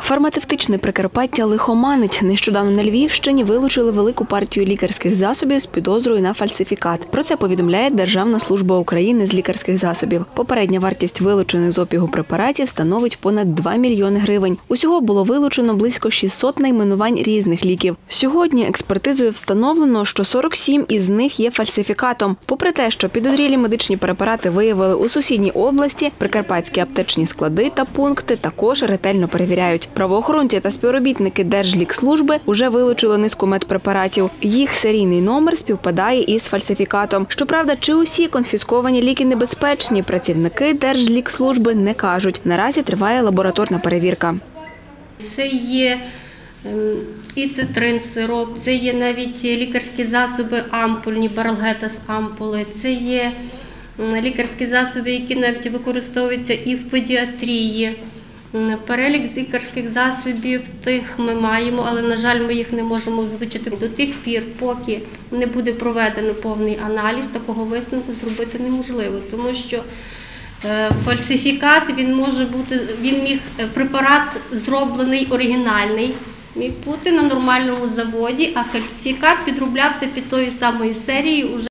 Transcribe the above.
Фармацевтичне Прикарпаття лихоманить. Нещодавно на Львівщині вилучили велику партію лікарських засобів з підозрою на фальсифікат. Про це повідомляє Державна служба України з лікарських засобів. Попередня вартість вилучених з обігу препаратів становить понад 2 мільйони гривень. Усього було вилучено близько 600 найменувань різних ліків. Сьогодні експертизою встановлено, що 47 із них є фальсифікатом. Попри те, що підозрілі медичні препарати виявили у сусідній області, прикарпатські аптечні склади та пункти також ретельно перевіряють. Правоохоронці та співробітники Держлікслужби уже вилучили низку медпрепаратів. Їх серійний номер співпадає із фальсифікатом. Щоправда, чи усі конфісковані ліки небезпечні, працівники Держлікслужби не кажуть. Наразі триває лабораторна перевірка. Це є ем, і цитрин сироп, це є навіть лікарські засоби ампульні, баралгета з ампули, це є лікарські засоби, які навіть використовуються і в педіатрії. Перелік з лікарських засобів тих ми маємо, але, на жаль, ми їх не можемо озвучити. До тих пір, поки не буде проведено повний аналіз, такого висновку зробити неможливо, тому що Е, Фальсифікат він може бути, він міг е, препарат зроблений оригінальний, міг бути на нормальному заводі, а фальсифікат підроблявся під тою самою серією